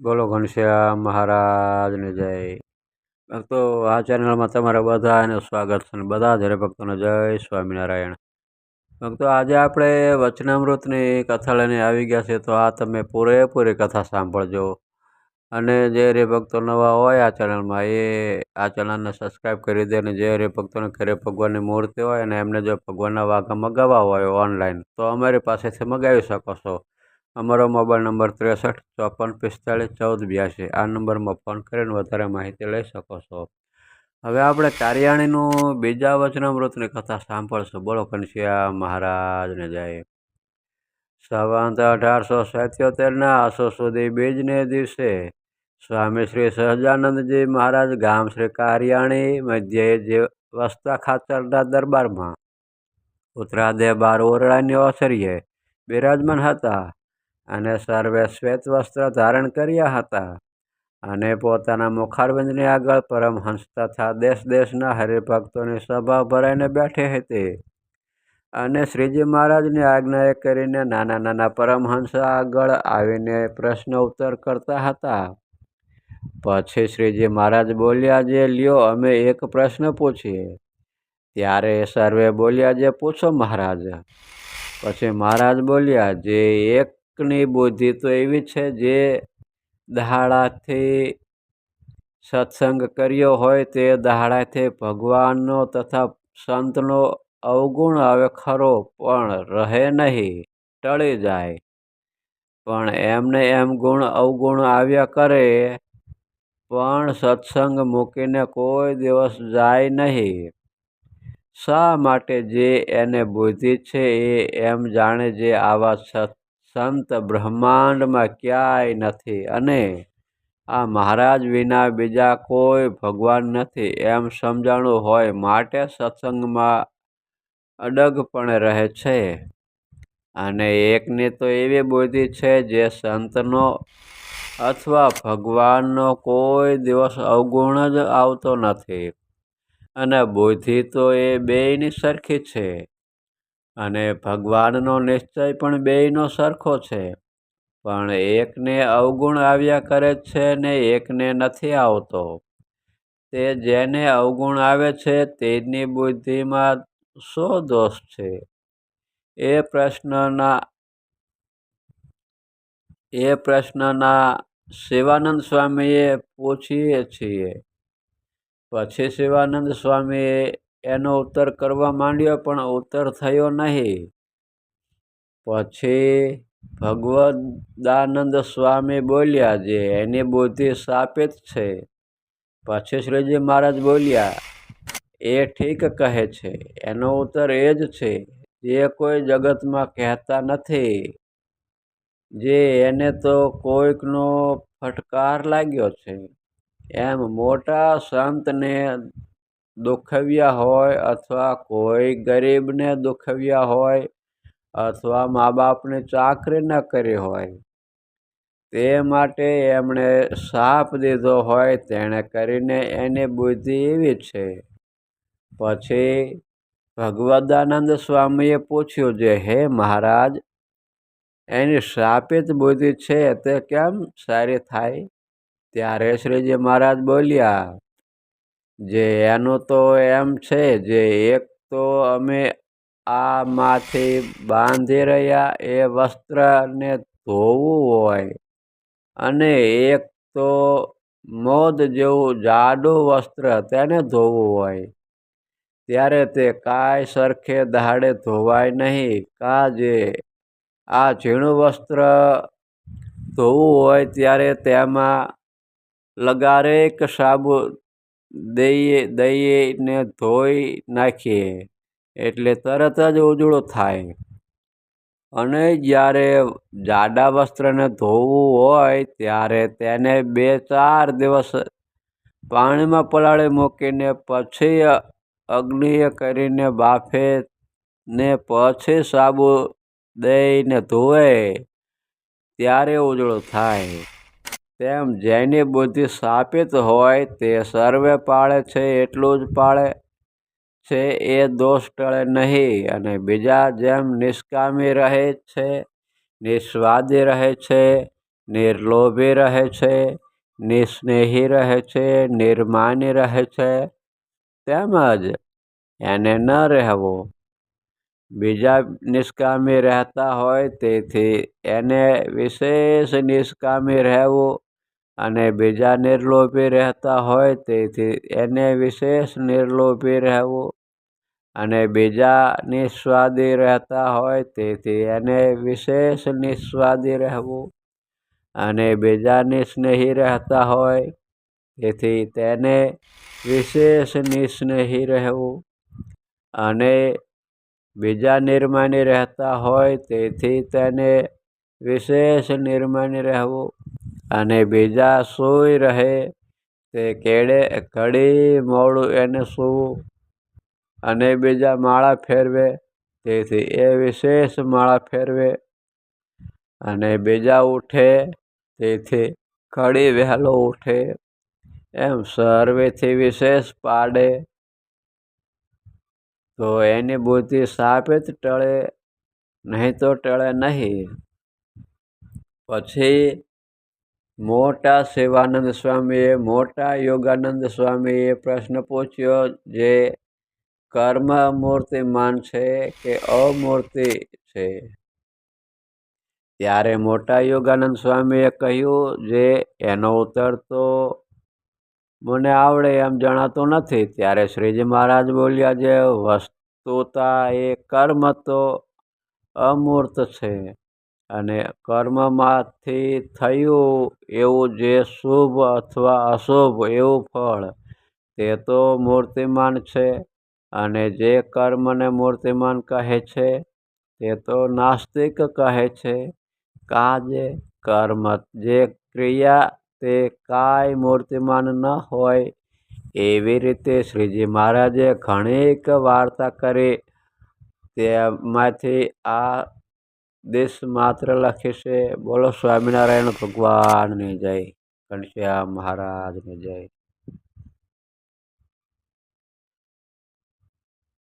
બોલો ઘનશ્યામ મહારાજને જય. ભક્તો, આ ચેનલમાં તમારા બધાને સ્વાગત છે બધા જ હરિભક્તોને જય સ્વામિનારાયણ. ભક્તો, આજે આપણે વચનામૃતની કથા લઈને આવી ગયા છે તો આ તમે પૂરેપૂરી કથા સાંભળજો. અને જે હરિભક્તો નવા હોય આ ચેનલમાં, એ આ ચેનલને સબસ્ક્રાઈબ કરી દે અને જે હરિભક્તોને ઘરે ભગવાનની મૂર્તિ હોય અને એમને જો ભગવાનના વાઘા મગાવવા હોય ઓનલાઈન, તો અમારી પાસેથી મગાવી શકો છો. અમારો મોબાઈલ નંબર ત્રેસઠ, ચોપન, પિસ્તાળીસ, ચૌદ, બ્યાસી. આ નંબરમાં ફોન કરીને વધારે માહિતી લઈ શકો છો. હવે આપણે કારિયાણીનું બીજા વચનામૃતની કથા સાંભળશું. બોલો કનશિયા મહારાજને જાય. સવંત અઢારસો સિત્યોતેરના આસો સુધી બીજને દિવસે સ્વામી શ્રી સહજાનંદજી મહારાજ ગામ શ્રી કારિયાણી મધ્યે જે વસ્તા ખાતરના દરબારમાં ઉત્તરાદે બાર ઓરડાની ઓસરીએ બિરાજમાન હતા. અને સર્વે શ્વેત વસ્ત્ર ધારણ કર્યા હતા અને પોતાના મુખારબંધની આગળ પરમહંસ તથા દેશ દેશના હરિભક્તોની સભા ભરાઈને બેઠી હતી. અને શ્રીજી મહારાજની આજ્ઞાએ કરીને નાના નાના પરમહંસ આગળ આવીને પ્રશ્ન ઉત્તર કરતા હતા. પછી શ્રીજી મહારાજ બોલ્યા, જે લ્યો, અમે એક પ્રશ્ન પૂછીએ. ત્યારે સર્વે બોલ્યા, જે પૂછો મહારાજ. પછી મહારાજ બોલ્યા, જે એક ની બુદ્ધિ તો એવી છે જે દહાડાથી સત્સંગ કર્યો હોય તે દહાડાથી ભગવાનનો તથા સંતનો અવગુણ આવે ખરો, પણ રહે નહીં, ટળી જાય. પણ એમને એમ ગુણ અવગુણ આવ્યા કરે, પણ સત્સંગ મૂકીને કોઈ દિવસ જાય નહીં. શા માટે જે એને બુદ્ધિ છે એ એમ જાણે જે આવા સત સંત બ્રહ્માંડમાં ક્યાંય નથી અને આ મહારાજ વિના બીજા કોઈ ભગવાન નથી. એમ સમજાણું હોય માટે સત્સંગમાં અડગપણે રહે છે. અને એકને તો એવી બુદ્ધિ છે જે સંતનો અથવા ભગવાનનો કોઈ દિવસ અવગુણ જ આવતો નથી. અને બુદ્ધિ તો એ બેયની સરખી છે. અને ભગવાનનો નિશ્ચય પણ બેયનો સરખો છે. પણ એકને અવગુણ આવ્યા કરે છે ને એકને નથી આવતો. તે જેને અવગુણ આવે છે તેની બુદ્ધિમાં શો દોષ છે? એ પ્રશ્નના એ પ્રશ્નના શિવાનંદ સ્વામીએ પૂછીએ છીએ. પછી શિવાનંદ સ્વામીએ એનો ઉત્તર કરવા માંડ્યો, પણ ઉત્તર થયો નહીં. પછી ભગવદાનંદ સ્વામી બોલ્યા જે એની બુદ્ધિ સ્થાપિત છે. પછી શ્રીજી મહારાજ બોલ્યા, એ ઠીક કહે છે. એનો ઉત્તર એ જ છે. જે કોઈ જગતમાં કહેતા નથી. જે એને તો કોઈકનો ફટકાર લાગ્યો છે. એમ મોટા સંતને દુખવ્યા હોય અથવા કોઈ ગરીબને દુખવ્યા હોય અથવા મા બાપને ચાકરી ન કરી હોય, તે માટે એમણે શાપ દીધો હોય તેણે કરીને એની બુદ્ધિ એવી છે. પછી ભગવદાનંદ સ્વામીએ પૂછ્યું જે, હે મહારાજ, એની શાપિત બુદ્ધિ છે તે કેમ સારી થાય? ત્યારે શ્રીજી મહારાજ બોલ્યા જે એનું તો એમ છે જે એક તો અમે આમાંથી બાંધી રહ્યા એ વસ્ત્રને ધોવું હોય અને એક તો મોદ જેવું જાડું વસ્ત્ર તેને ધોવું હોય. ત્યારે તે કાંઈ સરખે દહાડે ધોવાય નહીં. કા જે આ ઝીણું વસ્ત્ર ધોવું હોય ત્યારે તેમાં લગારેક સાબુ દઈએ દઈને ધોઈ નાખીએ એટલે તરત જ ઉજળું થાય. અને જ્યારે જાડા વસ્ત્રને ધોવું હોય ત્યારે તેને બે ચાર દિવસ પાણીમાં પલાળી મૂકીને પછી અગ્નિએ કરીને બાફે ને પછી સાબુ દઈને ધોવે, ત્યારે ઉજળું થાય. તેમ જેની બુદ્ધિ સ્થાપિત હોય તે સર્વે પાળે છે, એટલું જ પાળે છે, એ દોષ ટળે નહીં. અને બીજા જેમ નિષ્કામી રહે છે, નિસ્વાદી રહે છે, નિર્લોભી રહે છે, નિસ્નેહી રહે છે, નિર્માની રહે છે, તેમજ એને ન રહેવો. બીજા નિષ્કામી રહેતા હોય તેથી એને વિશેષ નિષ્કામી રહેવું અને બીજા નિર્લોભી રહેતા હોય તેથી એને વિશેષ નિર્લોભી રહેવું અને બીજા નિસ્વાદી રહેતા હોય તેથી એને વિશેષ નિસ્વાદી રહેવું અને બીજા નિસ્નેહી રહેતા હોય તેથી તેને વિશેષ નિસ્નેહી રહેવું અને બીજા નિર્માની રહેતા હોય તેથી તેને વિશેષ નિર્માની રહેવું અને બીજા સૂઈ રહે, તે કેડે ઘડી મોડું એને સૂવું અને બીજા માળા ફેરવે, તેથી એ વિશેષ માળા ફેરવે. અને બીજા ઉઠે, તેથી ઘડી વહેલો ઉઠે, એમ સર્વેથી વિશેષ પાડે. તો એની બુદ્ધિ સાપિત ટળે, નહીં તો ટળે નહીં. પછી મોટા શિવાનંદ સ્વામીએ, મોટા યોગાનંદ સ્વામીએ પ્રશ્ન પૂછ્યો જે કર્મ મૂર્તિમાન છે કે અમૂર્તિ છે? ત્યારે મોટા યોગાનંદ સ્વામીએ કહ્યું, જે એનો ઉત્તર તો મને આવડે એમ જણાતું નથી. ત્યારે શ્રીજી મહારાજ બોલ્યા, જે વસ્તુતા એ કર્મ તો અમૂર્ત છે. અને કર્મમાંથી થયું એવું જે શુભ અથવા અશુભ એવું ફળ, તે તો મૂર્તિમાન છે. અને જે કર્મને મૂર્તિમાન કહે છે, તે તો નાસ્તિક કહે છે. કાજે કર્મ જે ક્રિયા તે કાંઈ મૂર્તિમાન ન હોય, એવી રીતે શ્રીજી મહારાજે ઘણીક વાર્તા કરી. તેમાંથી આ દેશ માત્ર લખે છે. બોલો સ્વામિનારાયણ ભગવાનની જય. ઘનશ્યામ મહારાજની જય.